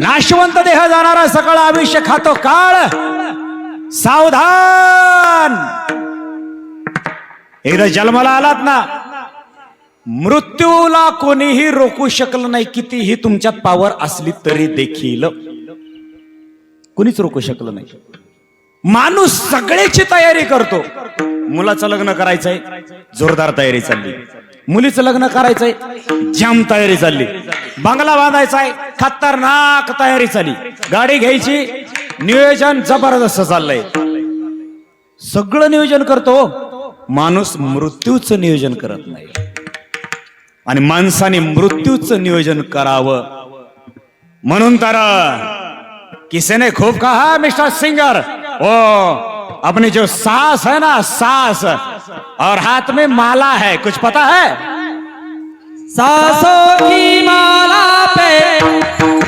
नाशवंत देह जाणारा सकळ आयुष्य खातो काळ. सावधान. एकदा जन्माला आलात ना मृत्यूला कोणीही रोखू शकलं नाही कितीही तुमच्यात पावर असली तरी देखील. कुणीच रोखू शकलं नाही. माणूस सगळ्याची तयारी करतो. मुलाचं लग्न करायचंय जोरदार तयारी चालली. मुलीचं लग्न करायचंय. जाम तयारी चालली. बंगला बांधायचाय खतरनाक तयारी चालली. गाडी घ्यायची नियोजन जबरदस्त चाललंय. सगळं नियोजन करतो माणूस मृत्यूचं नियोजन करत नाही. आणि माणसाने मृत्यूचं नियोजन करावं. म्हणून तर किसी ने कहा मिस्टर सिंगर? हो, ओ अपनी जो सास है ना सास और हाथ में माला है कुछ पता है? सासों की माला पे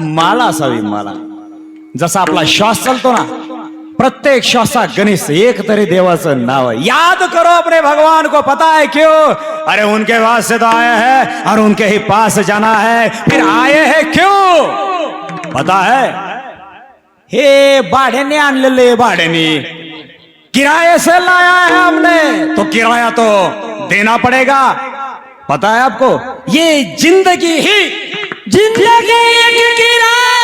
माला असावी, माला. जसा आपला श्वास चालतो ना, प्रत्येक श्वासा गणेश एक तरी देवाचं नाव है याद करो अपने भगवान को, पता है क्यों? अरे उनके पास से तो आया है, और उनके ही पास जाना है, फिर आए हैं क्यों? पता है? हे भाड्याने आणलेले भाड्याने किराए से लाया है हमने तो किराया तो देना पड़ेगा। पता है आपको? ये ज़िंदगी ही जिंदगी एक किराए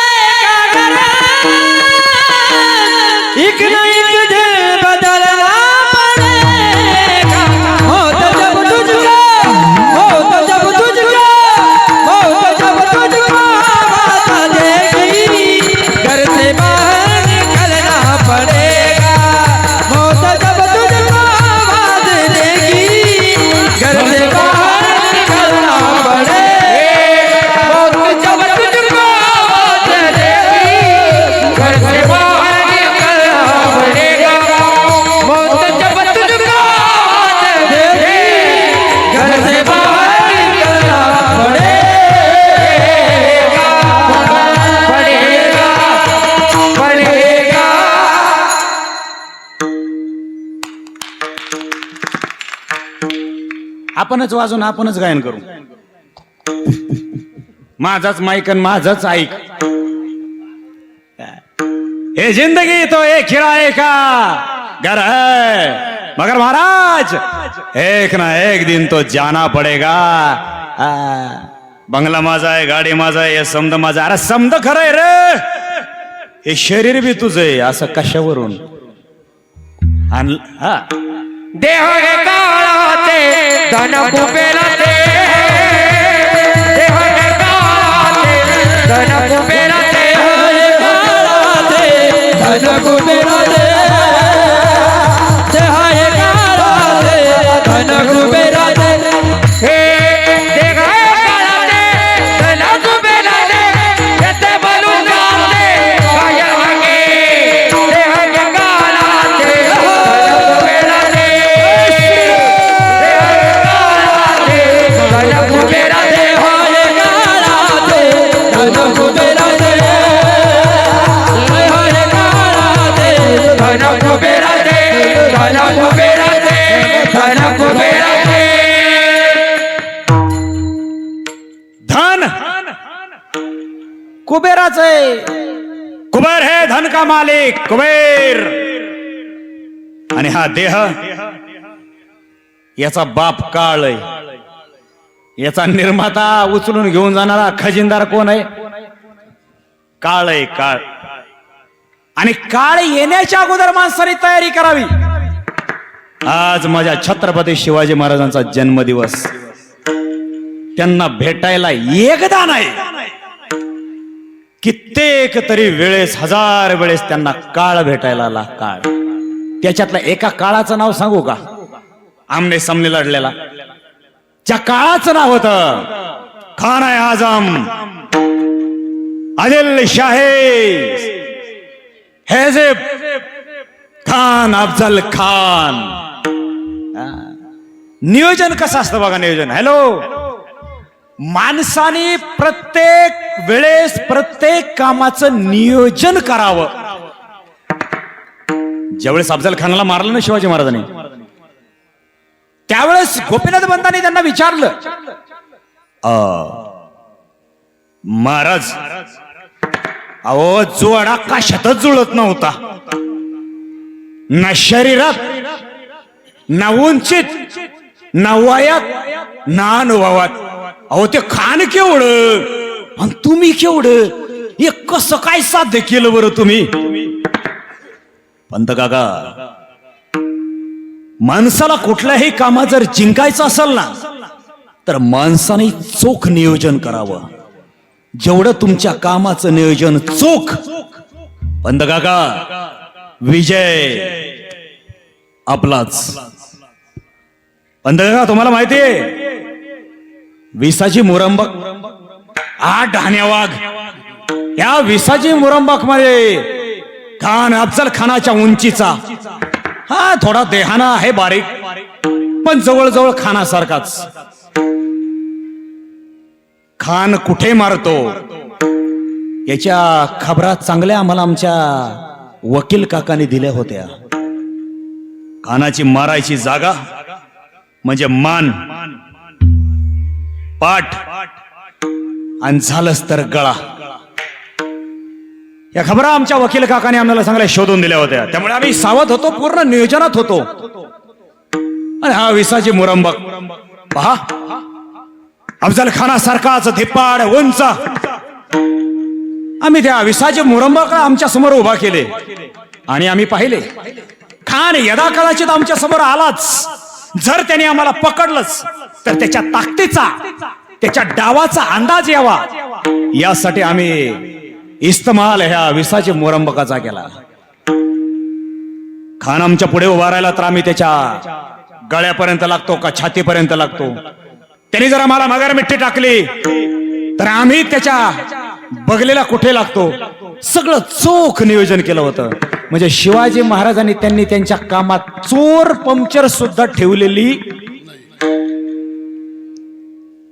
आपणच वाजून आपणच गायन करू. माझाच माईक आणि माझाच ऐक. हे जिंदगी तो एक किराए ऐका घर है मगर महाराज एक ना एक दिन तो जाना पडेगा. बंगला माझा आहे गाडी माझा आहे हे समद माझा अरे समद खरंय रे. हे शरीर बी तुझं आहे असं कशावरून? आणि हा. देह हे काळाचे धन कुबेराचे देह हे कुबेर है धन का मालिक कुबेर। आणि हा देह याचा बाप काळ आहे. याचा निर्माता उचलून घेऊन जाणारा खजिनदार कोण आहे? काळ आहे काळ. आणि काळ येण्याच्या अगोदर माणसाने तयारी करावी. आज माझ्या छत्रपती शिवाजी महाराजांचा जन्मदिवस. त्यांना भेटायला एकदा नाही. कित्येक तरी वेळेस हजार वेळेस त्यांना काळ भेटायला आला काळ. त्याच्यातला एका काळाचं नाव सांगू का? आमने सामने लढलेला. त्या काळाचं नाव होत खान आहे आजम आदिल शाहे हेजेब खान अफजल खान. नियोजन कसं असतं बघा नियोजन? हॅलो माणसाने प्रत्येक वेळेस प्रत्येक कामाचं नियोजन करावं. ज्यावेळेस अफजल खानाला मारलं ना शिवाजी महाराजांनी त्यावेळेस गोपीनाथ पंतांनी त्यांना विचारलं "अ, महाराज अहो जोडा कशातच जुळत नव्हता. ना शरीरात ना उंचीत ना वयात ना अनुभवात. अहो ते खान केवढं? आणि तुम्ही केवढं? हे कसं काय साध्य केलं बरं तुम्ही? पंत काका माणसाला कुठल्याही कामात जर जिंकायचं असेल ना तर माणसाने चोख नियोजन करावं. जेवढं तुमच्या कामाचं नियोजन चोख. पंत काका विजय आपलाच. पंत काका तुम्हाला माहितीये विसाची मुरंबक. आ ढाण्या वाघ या विसाची मुरंबकमध्ये खान अफजल खानाच्या उंचीचा. हा थोडा देहाना आहे बारीक पण जवळजवळ खानासारखाच. खान कुठे मारतो? याच्या खबरा चांगल्या आम्हाला आमच्या वकील काकाने दिल्या होत्या. खानाची मारायची जागा म्हणजे मान. पाठ. आणि झालंच तर गळा. या खबरा आमच्या वकील काकाने आम्हाला चांगल्या शोधून दिल्या होत्या. त्यामुळे आम्ही सावध होतो पूर्ण नियोजनात होतो. आणि हा विसाची मुरंबक. पहा. अफजल खाना सारखाच धिप्पाड उंच. आम्ही त्या विसाचे मुरंबक आमच्यासमोर उभा केले. आणि आम्ही पाहिले. खान यदा कदाचित आमच्यासमोर आलाच जर त्याने आम्हाला पकडलंच. तर त्याच्या ताकदीचा त्याच्या डावाचा अंदाज यावा. यासाठी आम्ही इस्तमाल ह्या विसाचे मोरंबकाचा केला खान आमच्या पुढे उभा राहिला तर आम्ही त्याच्या गळ्यापर्यंत लागतो का छातीपर्यंत लागतो? त्याने जर आम्हाला मगर मिठी टाकली तर आम्ही त्याच्या बगलेला कुठे लागतो? सगळं चोख नियोजन केलं होतं. म्हणजे शिवाजी महाराजांनी त्यांनी त्यांच्या कामात चोर पंक्चर सुद्धा ठेवलेली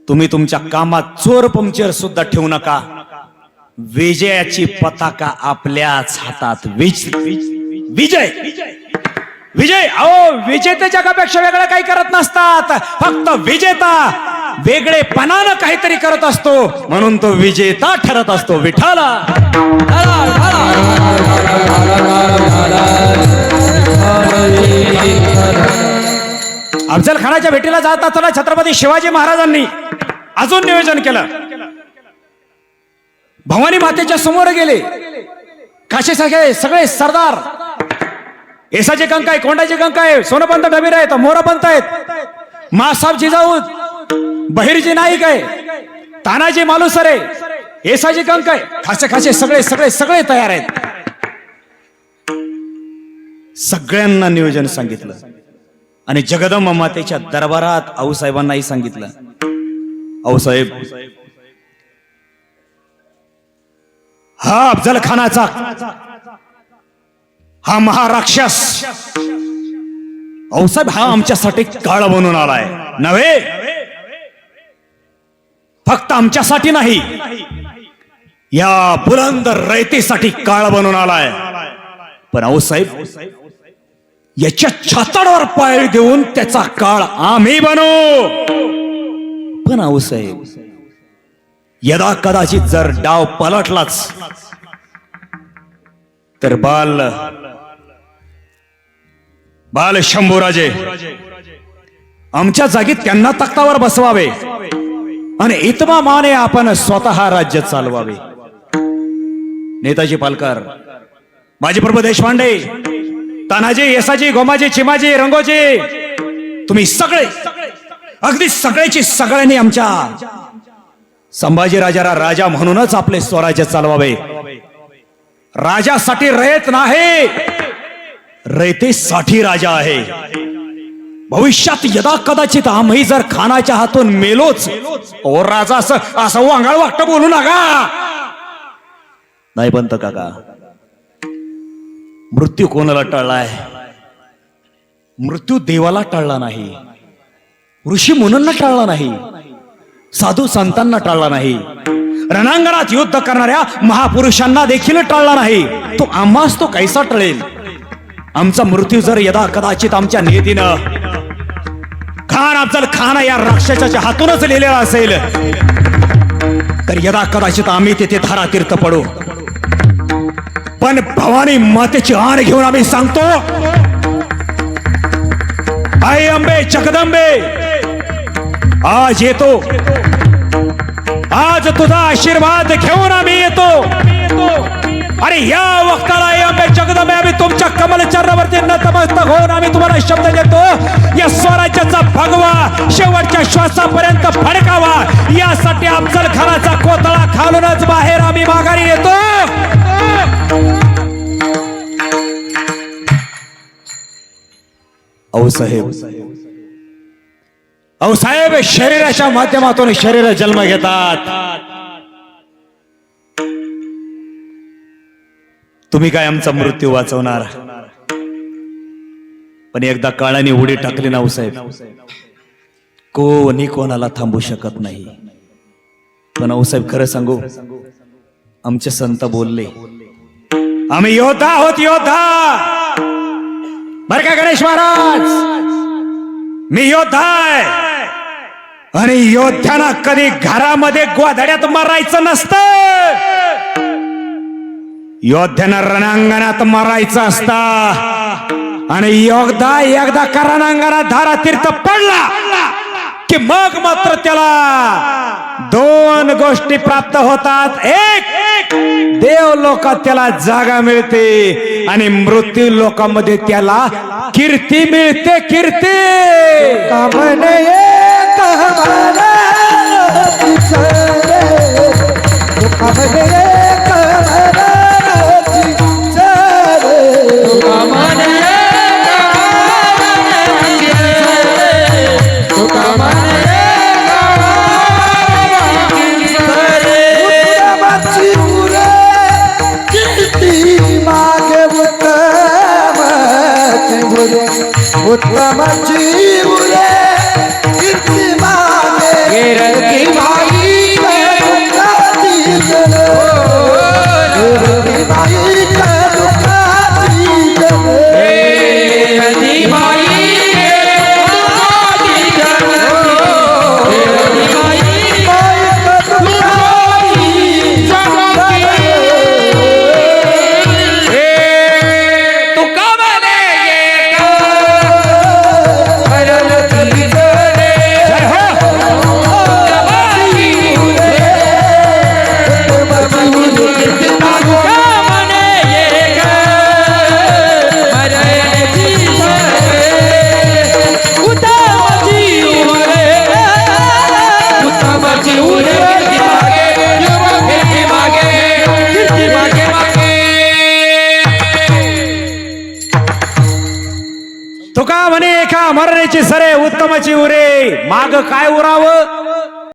तुम्ही तुमच्या कामात चोर पंक्चर सुद्धा ठेवू नका. विजयाची पताका आपल्याच हातात विज विजय! विजय! अहो विजेते जगापेक्षा वेगळं काही करत नसतात. फक्त विजेता वेगळेपणानं काहीतरी करत असतो. म्हणून तो विजेता ठरत असतो. विठाला अफजल खानाच्या भेटीला जात असताना छत्रपती शिवाजी महाराजांनी अजून नियोजन केलं. भवानी मातेच्या समोर गेले. काशे सगळे सगळे सरदार. एसाचे कंक आहे कोंडाचे कंक आहे सोनपंत डबीर आहेत मोरपंत आहेत. मासाब जिजाऊ बहिरजी नाईक आहे तानाजी मालुसर आहे एसाजी कंक आहे खासे खासे सगळे सगळे सगळे तयार आहेत. सगळ्यांना नियोजन सांगितलं. आणि जगदंब मातेच्या दरबारात आऊसाहेबांनाही सांगितलं. साहेब. हा अफजल खानाचा हा महाराक्षस. औसाहेब हा आमच्यासाठी काळ बनून आलाय. नव्हे? फक्त आमच्यासाठी नाही. या बुलंद रयतेसाठी काळ बनून आलाय. पण औसाहेब याच्या छाताडावर पाय देऊन त्याचा काळ आम्ही बनू. पण औसाहेब यदा कदाचित जर डाव पलटलाच तर बाल बाल शंभूराजे आमच्या जागी त्यांना तख्तावर बसवावे आणि इतमा माने आपण स्वतः राज्य चालवावे. नेताजी पालकर माजी प्रभू देशपांडे तानाजी येसाजी गोमाजी चिमाजी रंगोजी तुम्ही सगळे अगदी सगळ्याची सगळ्यांनी आमच्या संभाजी राजाला राजा म्हणूनच आपले स्वराज्य चालवावे. राजासाठी रयत नाही. रयतेसाठी राजा आहे. भविष्यात यदा कदाचित आम्ही जर खानाच्या हातून मेलोच ओ राजा असं असं वांगाळ वाटत बोलू नका. नाही बनत काका. मृत्यू कोणाला टळलाय? मृत्यू देवाला टळला नाही. ऋषी मुनींना टाळला नाही. साधू संतांना टाळला नाही. रणांगणात युद्ध करणाऱ्या महापुरुषांना देखील टाळला नाही. तो आम्हाच तो कैसा टळेल? आमचा मृत्यू जर यदा कदाचित आमच्या नियतीनं खान अफजल खान या राक्षसाच्या हातूनच लिहिलेला असेल. तर यदा कदाचित आम्ही तिथे धारा तीर्थ पडू. पण भवानी मातेची आण घेऊन आम्ही सांगतो आई अंबे जगदंबे आज येतो. आज तुझा आशीर्वाद घेऊन आम्ही येतो. अरे या वक्ताला आम्ही जगदमे आम्ही तुमच्या कमल चरणावरती नतमस्तक होऊन आम्ही तुम्हाला शब्द देतो. या स्वराज्याचा भगवा शेवटच्या श्वासापर्यंत फडकावा. यासाठी अफजल खानाचा कोतळा खालूनच बाहेर आम्ही माघारी येतो. अहो साहेब अहो साहेब शरीराच्या माध्यमातून शरीर जन्म घेतात. तुम्ही काय आमचा मृत्यू वाचवणार? पण एकदा काळाने उडी टाकली ना हो साहेब. कोणी कोणाला थांबू शकत नाही. पण साहेब खरं सांगू आमचे संत बोलले आम्ही योद्धा आहोत योद्धा! बर का गणेश महाराज? मी योद्धा आहे. आणि योद्ध्याना कधी घरामध्ये गोधड्यात मरायचं नसतं. योद्ध्यानं रणांगणात मरायचं असता. आणि योगदा एकदा का रणांगणात धारा तीर्थ पडला की मग मात्र त्याला दोन गोष्टी प्राप्त होतात. एक देव लोकात त्याला जागा मिळते आणि मृत्यू लोकांमध्ये त्याला कीर्ती मिळते कीर्ती. का सरे उत्तमाची उरे. माग काय उरावं?